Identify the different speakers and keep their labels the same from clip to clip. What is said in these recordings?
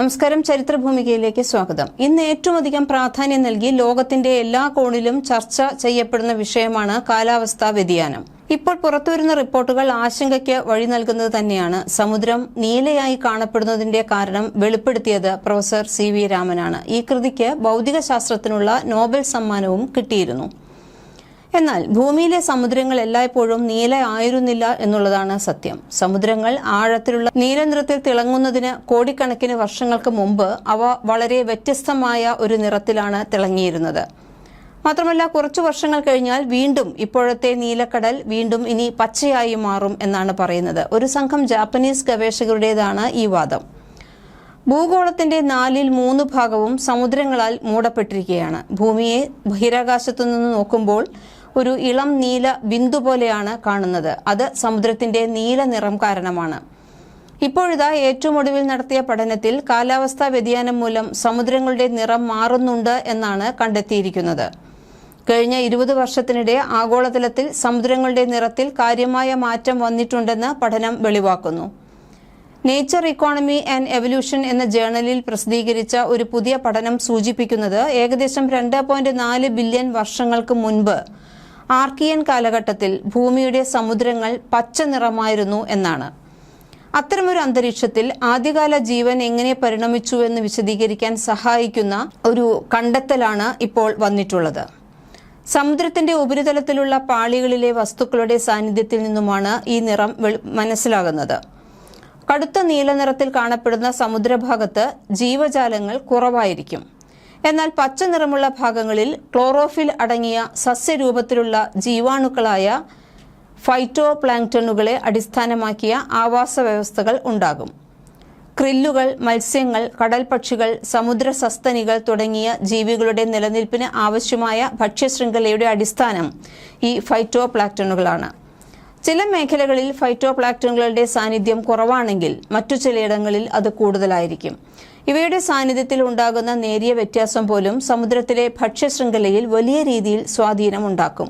Speaker 1: നമസ്കാരം ചരിത്രഭൂമികയിലേക്ക് സ്വാഗതം. ഇന്ന് ഏറ്റവും അധികം പ്രാധാന്യം നൽകി ലോകത്തിന്റെ എല്ലാ കോണിലും ചർച്ച ചെയ്യപ്പെടുന്ന വിഷയമാണ് കാലാവസ്ഥാ വ്യതിയാനം. ഇപ്പോൾ പുറത്തുവരുന്ന റിപ്പോർട്ടുകൾ ആശങ്കയ്ക്ക് വഴി നൽകുന്നത് തന്നെയാണ്. സമുദ്രം നീലയായി കാണപ്പെടുന്നതിന്റെ കാരണം വെളിപ്പെടുത്തിയത് പ്രൊഫസർ സി വി രാമനാണ്. ഈ കൃതിക്ക് ഭൗതിക ശാസ്ത്രത്തിനുള്ള നോബൽ സമ്മാനവും കിട്ടിയിരുന്നു. എന്നാൽ ഭൂമിയിലെ സമുദ്രങ്ങൾ എല്ലായ്പ്പോഴും നീല ആയിരുന്നില്ല എന്നുള്ളതാണ് സത്യം. സമുദ്രങ്ങൾ ആഴത്തിലുള്ള നീലനിറത്തിൽ തിളങ്ങുന്നതിന് കോടിക്കണക്കിന് വർഷങ്ങൾക്ക് മുമ്പ് അവ വളരെ വ്യത്യസ്തമായ ഒരു നിറത്തിലാണ് തിളങ്ങിയിരുന്നത്. മാത്രമല്ല കുറച്ചു വർഷങ്ങൾ കഴിഞ്ഞാൽ വീണ്ടും ഇപ്പോഴത്തെ നീലക്കടൽ വീണ്ടും ഇനി പച്ചയായി മാറും എന്നാണ് പറയുന്നത്. ഒരു സംഘം ജാപ്പനീസ് ഗവേഷകരുടേതാണ് ഈ വാദം. ഭൂഗോളത്തിന്റെ നാലിൽ മൂന്ന് ഭാഗവും സമുദ്രങ്ങളാൽ മൂടപ്പെട്ടിരിക്കുകയാണ്. ഭൂമിയെ ബഹിരാകാശത്തു നിന്ന് നോക്കുമ്പോൾ ഒരു ഇളം നീല ബിന്ദു പോലെയാണ് കാണുന്നത്. അത് സമുദ്രത്തിന്റെ നീല നിറം കാരണമാണ്. ഇപ്പോഴിതാ ഏറ്റവും ഒടുവിൽ നടത്തിയ പഠനത്തിൽ കാലാവസ്ഥാ വ്യതിയാനം മൂലം സമുദ്രങ്ങളുടെ നിറം മാറുന്നുണ്ട് എന്നാണ് കണ്ടെത്തിയിരിക്കുന്നത്. കഴിഞ്ഞ ഇരുപത് വർഷത്തിനിടെ ആഗോളതലത്തിൽ സമുദ്രങ്ങളുടെ നിറത്തിൽ കാര്യമായ മാറ്റം വന്നിട്ടുണ്ടെന്ന് പഠനം വെളിവാക്കുന്നു. നേച്ചർ ഇക്കോണമി ആൻഡ് എവല്യൂഷൻ എന്ന ജേണലിൽ പ്രസിദ്ധീകരിച്ച ഒരു പുതിയ പഠനം സൂചിപ്പിക്കുന്നത് ഏകദേശം രണ്ട് ബില്യൺ വർഷങ്ങൾക്ക് മുൻപ് ആർക്കിയൻ കാലഘട്ടത്തിൽ ഭൂമിയുടെ സമുദ്രങ്ങൾ പച്ച നിറമായിരുന്നു എന്നാണ്. അത്തരമൊരു അന്തരീക്ഷത്തിൽ ആദ്യകാല ജീവൻ എങ്ങനെ പരിണമിച്ചു എന്ന് വിശദീകരിക്കാൻ സഹായിക്കുന്ന ഒരു കണ്ടെത്തലാണ് ഇപ്പോൾ വന്നിട്ടുള്ളത്. സമുദ്രത്തിന്റെ ഉപരിതലത്തിലുള്ള പാളികളിലെ വസ്തുക്കളുടെ സാന്നിധ്യത്തിൽ നിന്നുമാണ് ഈ നിറം മനസ്സിലാകുന്നത്. കടുത്ത നീല നിറത്തിൽ കാണപ്പെടുന്ന സമുദ്രഭാഗത്ത് ജീവജാലങ്ങൾ കുറവായിരിക്കും. എന്നാൽ പച്ച നിറമുള്ള ഭാഗങ്ങളിൽ ക്ലോറോഫിൽ അടങ്ങിയ സസ്യരൂപത്തിലുള്ള ജീവാണുക്കളായ ഫൈറ്റോ പ്ലാങ്ടണുകളെ അടിസ്ഥാനമാക്കിയ ആവാസ വ്യവസ്ഥകൾ ഉണ്ടാകും. ക്രില്ലുകൾ മത്സ്യങ്ങൾ കടൽപക്ഷികൾ സമുദ്ര സസ്തനികൾ തുടങ്ങിയ ജീവികളുടെ നിലനിൽപ്പിന് ആവശ്യമായ ഭക്ഷ്യശൃംഖലയുടെ അടിസ്ഥാനം ഈ ഫൈറ്റോ പ്ലാക്ടണുകളാണ് ചില മേഖലകളിൽ ഫൈറ്റോ പ്ലാക്ടണുകളുടെ സാന്നിധ്യം കുറവാണെങ്കിൽ മറ്റു ചിലയിടങ്ങളിൽ അത് കൂടുതലായിരിക്കും. ഇവയുടെ സാന്നിധ്യത്തിൽ ഉണ്ടാകുന്ന നേരിയ വ്യത്യാസം പോലും സമുദ്രത്തിലെ ഭക്ഷ്യശൃംഖലയിൽ വലിയ രീതിയിൽ സ്വാധീനമുണ്ടാക്കും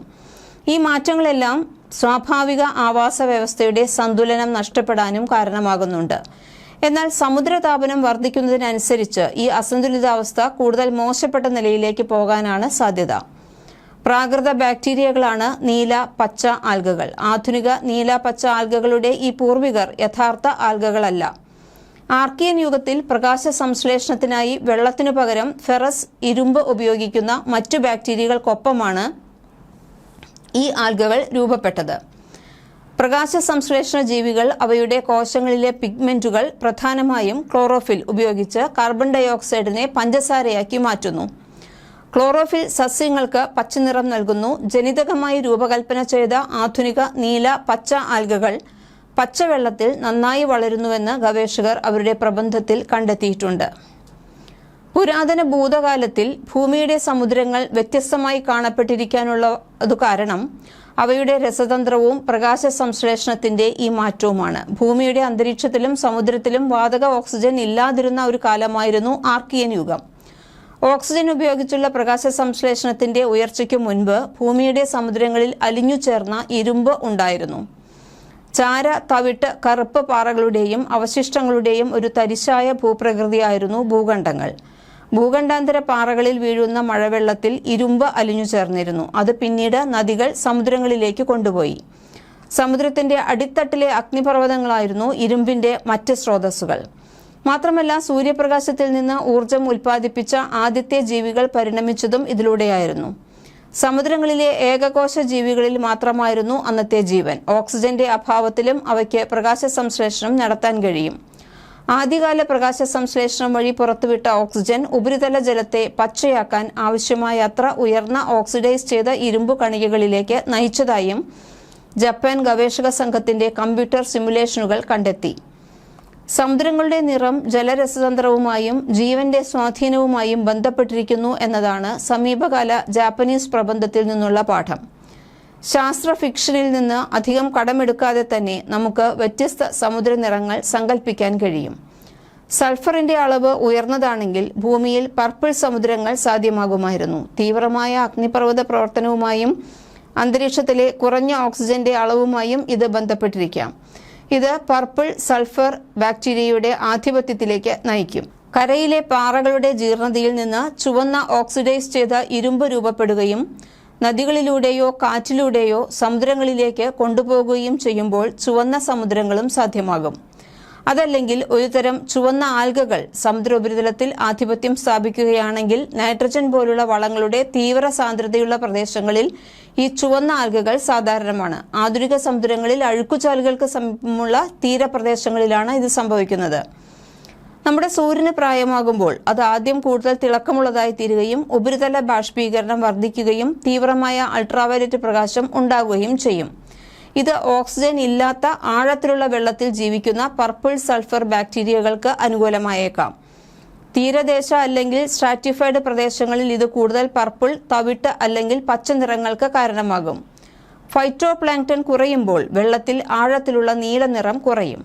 Speaker 1: ഈ മാറ്റങ്ങളെല്ലാം സ്വാഭാവിക ആവാസ വ്യവസ്ഥയുടെ സന്തുലനം നഷ്ടപ്പെടാനും കാരണമാകുന്നുണ്ട്. എന്നാൽ സമുദ്രതാപനം വർദ്ധിക്കുന്നതിനനുസരിച്ച് ഈ അസന്തുലിതാവസ്ഥ കൂടുതൽ മോശപ്പെട്ട നിലയിലേക്ക് പോകാനാണ് സാധ്യത. പ്രാകൃത ബാക്ടീരിയകളാണ് നീല പച്ച ആൽഗകൾ. ആധുനിക നീല പച്ച ആൽഗകളുടെ ഈ പൂർവികർ യഥാർത്ഥ ആൽഗകളല്ല. ആർക്കിയൻ യുഗത്തിൽ പ്രകാശ സംശ്ലേഷണത്തിനായി വെള്ളത്തിനു പകരം ഫെറസ് ഇരുമ്പ് ഉപയോഗിക്കുന്ന മറ്റു ബാക്ടീരിയകൾക്കൊപ്പമാണ് ഈ ആൽഗകൾ രൂപപ്പെട്ടത്. പ്രകാശ സംശ്ലേഷണ ജീവികൾ അവയുടെ കോശങ്ങളിലെ പിഗ്മെന്റുകൾ പ്രധാനമായും ക്ലോറോഫിൽ ഉപയോഗിച്ച് കാർബൺ ഡയോക്സൈഡിനെ പഞ്ചസാരയാക്കി മാറ്റുന്നു. ക്ലോറോഫിൽ സസ്യങ്ങൾക്ക് പച്ചനിറം നൽകുന്നു. ജനിതകമായി രൂപകൽപ്പന ചെയ്ത ആധുനിക നീല പച്ച ആൽഗകൾ പച്ചവെള്ളത്തിൽ നന്നായി വളരുന്നുവെന്ന് ഗവേഷകർ അവരുടെ പ്രബന്ധത്തിൽ കണ്ടെത്തിയിട്ടുണ്ട്. പുരാതന ഭൂതകാലത്തിൽ ഭൂമിയുടെ സമുദ്രങ്ങൾ വ്യത്യസ്തമായി കാണപ്പെട്ടിരിക്കാനുള്ള കാരണം അവയുടെ രസതന്ത്രവും പ്രകാശ സംശ്ലേഷണത്തിന്റെ ഈ മാറ്റവുമാണ്. ഭൂമിയുടെ അന്തരീക്ഷത്തിലും സമുദ്രത്തിലും വാതക ഓക്സിജൻ ഇല്ലാതിരുന്ന ഒരു കാലമായിരുന്നു ആർക്കിയൻ യുഗം. ഓക്സിജൻ ഉപയോഗിച്ചുള്ള പ്രകാശ സംശ്ലേഷണത്തിന്റെ ഉയർച്ചയ്ക്ക് മുൻപ് ഭൂമിയുടെ സമുദ്രങ്ങളിൽ അലിഞ്ഞു ചേർന്ന ഇരുമ്പ് ഉണ്ടായിരുന്നു. ചാര തവിട്ട് കറുപ്പ് പാറകളുടെയും അവശിഷ്ടങ്ങളുടെയും ഒരു തരിശായ ഭൂപ്രകൃതിയായിരുന്നു ഭൂഖണ്ഡങ്ങൾ. ഭൂഖണ്ഡാന്തര പാറകളിൽ വീഴുന്ന മഴവെള്ളത്തിൽ ഇരുമ്പ് അലിഞ്ഞു ചേർന്നിരുന്നു. അത് പിന്നീട് നദികൾ സമുദ്രങ്ങളിലേക്ക് കൊണ്ടുപോയി. സമുദ്രത്തിന്റെ അടിത്തട്ടിലെ അഗ്നിപർവതങ്ങളായിരുന്നു ഇരുമ്പിന്റെ മറ്റ് സ്രോതസ്സുകൾ. മാത്രമല്ല സൂര്യപ്രകാശത്തിൽ നിന്ന് ഊർജം ഉൽപ്പാദിപ്പിച്ച ആദ്യത്തെ ജീവികൾ പരിണമിച്ചതും ഇതിലൂടെയായിരുന്നു. സമുദ്രങ്ങളിലെ ഏകകോശ ജീവികളിൽ മാത്രമായിരുന്നു അന്നത്തെ ജീവൻ. ഓക്സിജന്റെ അഭാവത്തിലും അവയ്ക്ക് പ്രകാശ സംശ്ലേഷണം നടത്താൻ കഴിയും. ആദ്യകാല പ്രകാശ സംശ്ലേഷണം വഴി പുറത്തുവിട്ട ഓക്സിജൻ ഉപരിതല ജലത്തെ പച്ചയാക്കാൻ ആവശ്യമായ അത്ര ഉയർന്ന ഓക്സിഡൈസ് ചെയ്ത ഇരുമ്പു കണികകളിലേക്ക് നയിച്ചതായും ജപ്പാൻ ഗവേഷക സംഘത്തിന്റെ കമ്പ്യൂട്ടർ സിമുലേഷനുകൾ കണ്ടെത്തി. സമുദ്രങ്ങളുടെ നിറം ജലരസതന്ത്രവുമായും ജീവന്റെ സ്വാധീനവുമായും ബന്ധപ്പെട്ടിരിക്കുന്നു എന്നതാണ് സമീപകാല ജാപ്പനീസ് പ്രബന്ധത്തിൽ നിന്നുള്ള പാഠം. ശാസ്ത്ര ഫിക്ഷനിൽ നിന്ന് അധികം കടമെടുക്കാതെ തന്നെ നമുക്ക് വ്യത്യസ്ത സമുദ്ര നിറങ്ങൾ സങ്കല്പിക്കാൻ കഴിയും. സൾഫറിന്റെ അളവ് ഉയർന്നതാണെങ്കിൽ ഭൂമിയിൽ പർപ്പിൾ സമുദ്രങ്ങൾ സാധ്യമാകുമായിരുന്നു. തീവ്രമായ അഗ്നിപർവത പ്രവർത്തനവുമായും അന്തരീക്ഷത്തിലെ കുറഞ്ഞ ഓക്സിജന്റെ അളവുമായും ഇത് ബന്ധപ്പെട്ടിരിക്കാം. ഇത് പർപ്പിൾ സൾഫർ ബാക്ടീരിയയുടെ ആധിപത്യത്തിലേക്ക് നയിക്കും. കരയിലെ പാറകളുടെ ജീർണതയിൽ നിന്ന് ചുവന്ന ഓക്സിഡൈസ് ചെയ്ത ഇരുമ്പ് രൂപപ്പെടുകയും നദികളിലൂടെയോ കാറ്റിലൂടെയോ സമുദ്രങ്ങളിലേക്ക് കൊണ്ടുപോകുകയും ചെയ്യുമ്പോൾ ചുവന്ന സമുദ്രങ്ങളും സാധ്യമാകും. അതല്ലെങ്കിൽ ഒരുതരം ചുവന്ന ആൽഗകൾ സമുദ്ര ഉപരിതലത്തിൽ ആധിപത്യം സ്ഥാപിക്കുകയാണെങ്കിൽ നൈട്രജൻ പോലുള്ള വളങ്ങളുടെ തീവ്ര സാന്ദ്രതയുള്ള പ്രദേശങ്ങളിൽ ഈ ചുവന്ന ആൽഗകൾ സാധാരണമാണ്. ആധുനിക സമുദ്രങ്ങളിൽ അഴുക്കുചാലുകൾക്ക് സമീപമുള്ള തീരപ്രദേശങ്ങളിലാണ് ഇത് സംഭവിക്കുന്നത്. നമ്മുടെ സൂര്യന് പ്രായമാകുമ്പോൾ അത് ആദ്യം കൂടുതൽ തിളക്കമുള്ളതായി തീരുകയും ഉപരിതല ബാഷ്പീകരണം വർദ്ധിക്കുകയും തീവ്രമായ അൾട്രാവയലറ്റ് പ്രകാശം ഉണ്ടാകുകയും ചെയ്യും. ഇത് ഓക്സിജൻ ഇല്ലാത്ത ആഴത്തിലുള്ള വെള്ളത്തിൽ ജീവിക്കുന്ന പർപ്പിൾ സൾഫർ ബാക്ടീരിയകൾക്ക് അനുകൂലമായേക്കാം. തീരദേശ അല്ലെങ്കിൽ സ്ട്രാറ്റിഫൈഡ് പ്രദേശങ്ങളിൽ ഇത് കൂടുതൽ പർപ്പിൾ തവിട്ട് അല്ലെങ്കിൽ പച്ച നിറങ്ങൾക്ക് കാരണമാകും. ഫൈറ്റോ പ്ലാങ്ടൺ കുറയുമ്പോൾ വെള്ളത്തിൽ ആഴത്തിലുള്ള നീല നിറം കുറയും.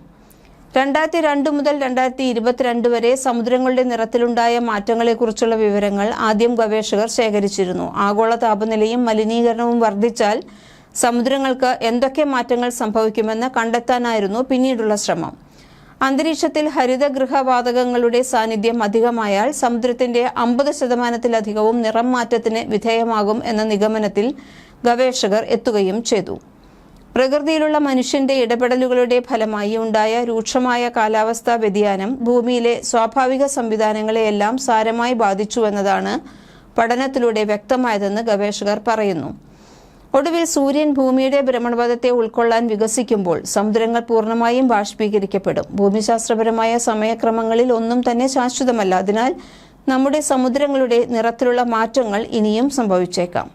Speaker 1: രണ്ടായിരത്തി രണ്ട് മുതൽ രണ്ടായിരത്തി ഇരുപത്തിരണ്ട് വരെ സമുദ്രങ്ങളുടെ നിറത്തിലുണ്ടായ മാറ്റങ്ങളെക്കുറിച്ചുള്ള വിവരങ്ങൾ ആദ്യം ഗവേഷകർ ശേഖരിച്ചിരുന്നു. ആഗോള താപനിലയും മലിനീകരണവും വർദ്ധിച്ചാൽ സമുദ്രങ്ങൾക്ക് എന്തൊക്കെ മാറ്റങ്ങൾ സംഭവിക്കുമെന്ന് കണ്ടെത്താനായിരുന്നു പിന്നീടുള്ള ശ്രമം. അന്തരീക്ഷത്തിൽ ഹരിതഗൃഹവാതകങ്ങളുടെ സാന്നിധ്യം അധികമായാൽ സമുദ്രത്തിന്റെ അമ്പത് ശതമാനത്തിലധികവും നിറം മാറ്റത്തിന് വിധേയമാകും എന്ന നിഗമനത്തിൽ ഗവേഷകർ എത്തുകയും ചെയ്തു. പ്രകൃതിയിലുള്ള മനുഷ്യന്റെ ഇടപെടലുകളുടെ ഫലമായി ഉണ്ടായ രൂക്ഷമായ കാലാവസ്ഥാ വ്യതിയാനം ഭൂമിയിലെ സ്വാഭാവിക സംവിധാനങ്ങളെയെല്ലാം സാരമായി ബാധിച്ചുവെന്നതാണ് പഠനത്തിലൂടെ വ്യക്തമായതെന്ന് ഗവേഷകർ പറയുന്നു. ഒടുവിൽ സൂര്യൻ ഭൂമിയുടെ ഭ്രമണപഥത്തെ ഉൾക്കൊള്ളാൻ വികസിക്കുമ്പോൾ സമുദ്രങ്ങൾ പൂർണമായും ബാഷ്പീകരിക്കപ്പെടും. ഭൂമിശാസ്ത്രപരമായ സമയക്രമങ്ങളിൽ ഒന്നും തന്നെ ശാശ്വതമല്ല. അതിനാൽ നമ്മുടെ സമുദ്രങ്ങളുടെ നിറത്തിലുള്ള മാറ്റങ്ങൾ ഇനിയും സംഭവിച്ചേക്കാം.